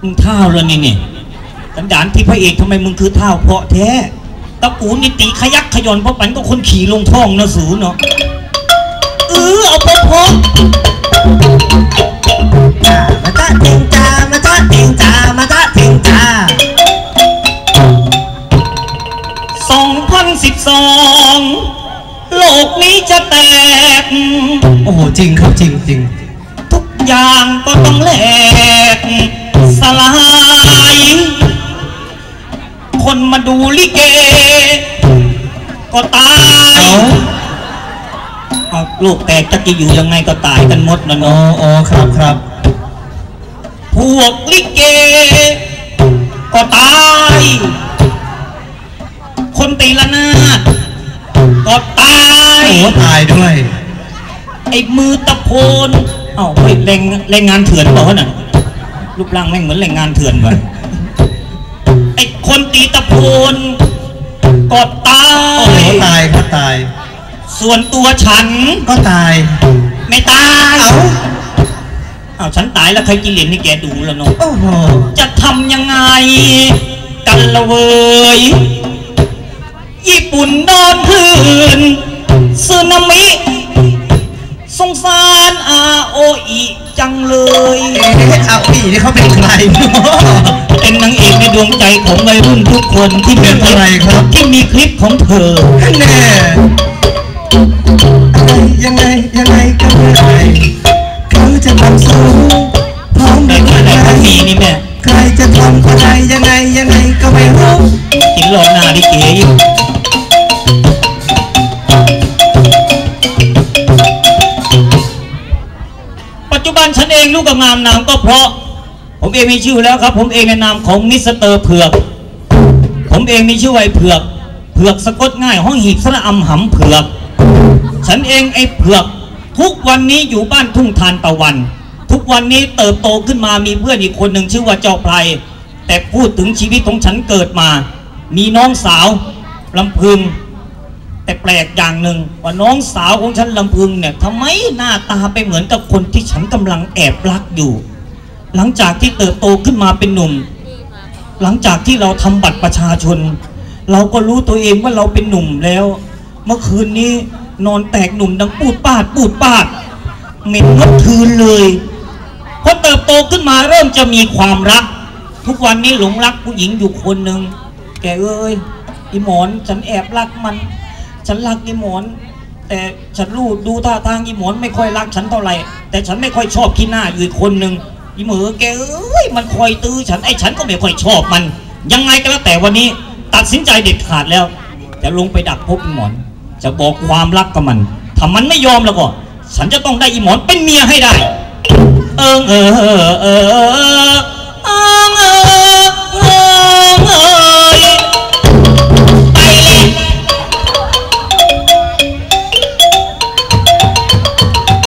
มึงเท่าแล้วนี่นี่สันดานที่พระเอกทำไมมึงคือเท่าเพราะแท้ตะกูนิติขยักขยอนเพราะปันก็คนขี่ลงท้องนะสูเนาะเออเอาไปพกมาจ้าเต็งจ้ามาจ้าเต็งจ้ามาจ้าเต็งจ้า2012โลกนี้จะแตก โอ้โหจริงครับจริงจริง อย่างก็ต้องแหลกสลาย คนมาดูลิเก ก็ตายเอาเอาลูกแตกจะจะอยู่ยังไงก็ตายกันหมดนะอ๋อเนาะอ๋อครับครับ พวกลิเก ก็ตาย คนตีละนาดก็ตาย โอ้ตายด้วย ไอ้มือตะโพน เอ้าเฮ้ยแรงแรงงานเถื่อนเปล่าวะน่ะรูปร่างแม่งเหมือนแรงงานเถื่อนว่ะไอ้คนตีตะโพนก็ตาโอ้โหยตายครับตาย ส่วนตัวฉันก็ตาย ไม่ตายเอ้าเอ้าฉันตายแล้วใครกินเหรียญให้แกดูแล้วเนาะ โอ้โหจะทำยังไง กันละเวยญี่ปุ่นโดนพื้นสึนามิ สงสารอาโออีจังเลยเอ๊ะเอาอีนี่เขาเป็นใครเนาะเป็นนางเอกในดวงใจของวัยรุ่นทุกคนที่มีเป็นอะไรครับ ที่มีคลิปของเธอแน่อะไรยังไงยังไงก็ไม่ได้เขาจะทำสูงพร้อมในกันเมื่อไหร่ไหก็มีนี่แม่ใครจะทำอะไรยังไงยังไงก็ไม่รู้กินรอหน้าดิเก๋อยู่ เองลูกกับงามนามก็เพราะ ผมเองมีชื่อแล้วครับ ผมเองในนามของมิสเตอร์เผือก ผมเองมีชื่อไว้เผือก เผือกสะกดง่าย ห้องหีบสระอำหำเผือก ฉันเองไอ้เผือก ทุกวันนี้อยู่บ้านทุ่งทานตะวัน ทุกวันนี้เติบโตขึ้นมามีเพื่อนอีกคนหนึ่งชื่อว่าเจ้าไพรแต่พูดถึงชีวิตของฉันเกิดมา มีน้องสาวลำพึง แต่แปลกอย่างหนึ่งว่าน้องสาวของฉันลำพึงเนี่ยทำไมหน้าตาไปเหมือนกับคนที่ฉันกำลังแอบรักอยู่ หลังจากที่เติบโตขึ้นมาเป็นหนุ่ม หลังจากที่เราทำบัตรประชาชน เราก็รู้ตัวเองว่าเราเป็นหนุ่มแล้ว เมื่อคืนนี้นอนแตกหนุ่มดังปูดปาดปูดปาดเหม็นเมื่อคืนเลยพอเติบโตขึ้นมาเริ่มจะมีความรัก ทุกวันนี้หลงรักผู้หญิงอยู่คนหนึ่งแกเอ้ยอีหมอนฉันแอบรักมัน ฉันรักอีหมอน แต่ฉันรู้ดูท่าทางอีหมอนไม่ค่อยรักฉันเท่าไหร่ แต่ฉันไม่ค่อยชอบขี้หน้าอยู่อีกคนหนึ่งอีเหมือแกเอ้ยมันคอยตื้อฉันไอ้ฉันก็ไม่ค่อยชอบมัน ยังไงก็แล้วแต่วันนี้ตัดสินใจเด็ดขาดแล้ว จะลงไปดักพบอีหมอน จะบอกความรักกับมันถ้ามันไม่ยอมแล้วก็ ฉันจะต้องได้อีหมอนเป็นเมียให้ได้ เออเออเออเออ